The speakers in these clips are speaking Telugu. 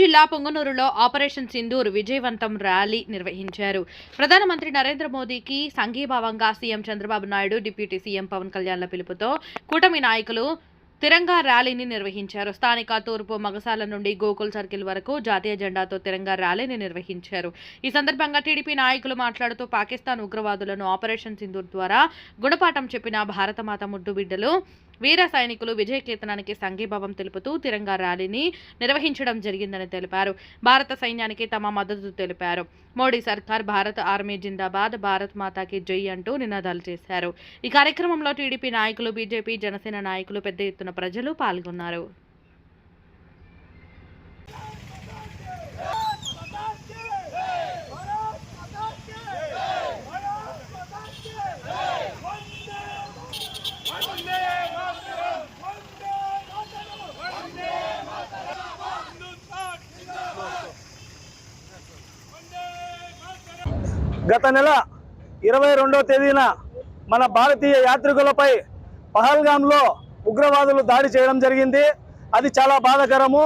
జిల్లా పొంగనూరులో ఆపరేషన్ సింధూర్ విజయవంతం ర్యాలీ నిర్వహించారు. ప్రధానమంత్రి నరేంద్ర మోదీకి సంఘీభావంగా CM Chandrababu Naidu deputy CM Pawan కళ్యాణ్ల పిలుపుతో కూటమి నాయకులు తిరంగా ర్యాలీని నిర్వహించారు. స్థానిక తూర్పు మగసాల నుండి గోకుల్ సర్కిల్ వరకు జాతీయ జెండాతో తిరంగా ర్యాలీని నిర్వహించారు. ఈ సందర్భంగా టీడీపీ నాయకులు మాట్లాడుతూ పాకిస్తాన్ ఉగ్రవాదులను ఆపరేషన్ సింధూర్ ద్వారా గుణపాఠం చెప్పిన భారతమాత ముద్దు బిడ్డలు వీర సైనికులు విజయ కేతనానికి సంఘీభావం తెలుపుతూ తిరంగా ర్యాలీని నిర్వహించడం జరిగిందని తెలిపారు. భారత సైన్యానికి తమ మద్దతు తెలిపారు. మోడీ సర్కార్ భారత ఆర్మీ జిందాబాద్ భారత్ మాతాకి జై అంటూ నినాదాలు చేశారు. ఈ కార్యక్రమంలో టీడీపీ నాయకులు బీజేపీ జనసేన నాయకులు పెద్ద ఎత్తున ప్రజలు పాల్గొన్నారు. గత నెల ఇరవై రెండవ తేదీన మన భారతీయ యాత్రికులపై పహల్గాంలో ఉగ్రవాదులు దాడి చేయడం జరిగింది. అది చాలా బాధాకరము.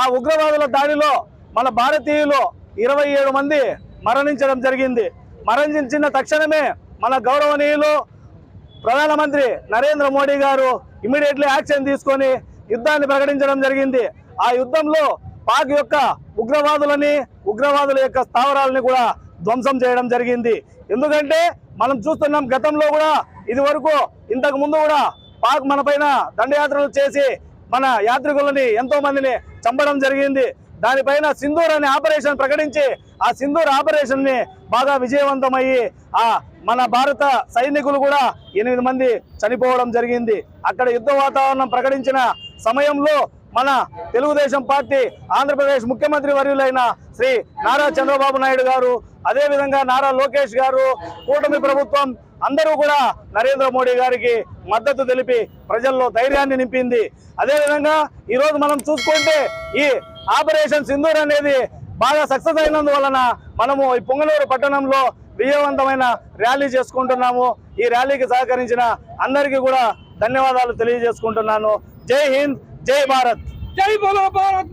ఆ ఉగ్రవాదుల దాడిలో మన భారతీయులు ఇరవై ఏడు మంది మరణించడం జరిగింది. మరణించిన తక్షణమే మన గౌరవనీయులు ప్రధానమంత్రి నరేంద్ర మోడీ గారు ఇమీడియట్లీ యాక్షన్ తీసుకొని యుద్ధాన్ని ప్రకటించడం జరిగింది. ఆ యుద్ధంలో పాక్ యొక్క ఉగ్రవాదులని ఉగ్రవాదుల యొక్క స్థావరాలని కూడా ధ్వంసం చేయడం జరిగింది. ఎందుకంటే మనం చూస్తున్నాం గతంలో కూడా ఇది వరకు ఇంతకు ముందు కూడా పాక్ మన పైన దండయాత్రలు చేసి మన యాత్రికులని ఎంతో మందిని చంపడం జరిగింది. దానిపైన సింధూర్ అనే ఆపరేషన్ ప్రకటించి ఆ సింధూర్ ఆపరేషన్ని బాగా విజయవంతమయ్యి ఆ మన భారత సైనికులు కూడా ఎనిమిది మంది చనిపోవడం జరిగింది. అక్కడ యుద్ధ వాతావరణం ప్రకటించిన సమయంలో మన తెలుగుదేశం పార్టీ ఆంధ్రప్రదేశ్ ముఖ్యమంత్రి వర్యులైన శ్రీ నారా చంద్రబాబు నాయుడు గారు అదేవిధంగా నారా లోకేష్ గారు కూటమి ప్రభుత్వం అందరూ కూడా నరేంద్ర మోడీ గారికి మద్దతు తెలిపి ప్రజల్లో ధైర్యాన్ని నింపింది. అదేవిధంగా ఈరోజు మనం చూసుకుంటే ఈ ఆపరేషన్ సింధూర్ అనేది బాగా సక్సెస్ అయినందువలన మనము ఈ పొంగనూరు పట్టణంలో విజయవంతమైన ర్యాలీ చేసుకుంటున్నాము. ఈ ర్యాలీకి సహకరించిన అందరికీ కూడా ధన్యవాదాలు తెలియజేసుకుంటున్నాను. జై హింద్ జై భారత్. జై భారత్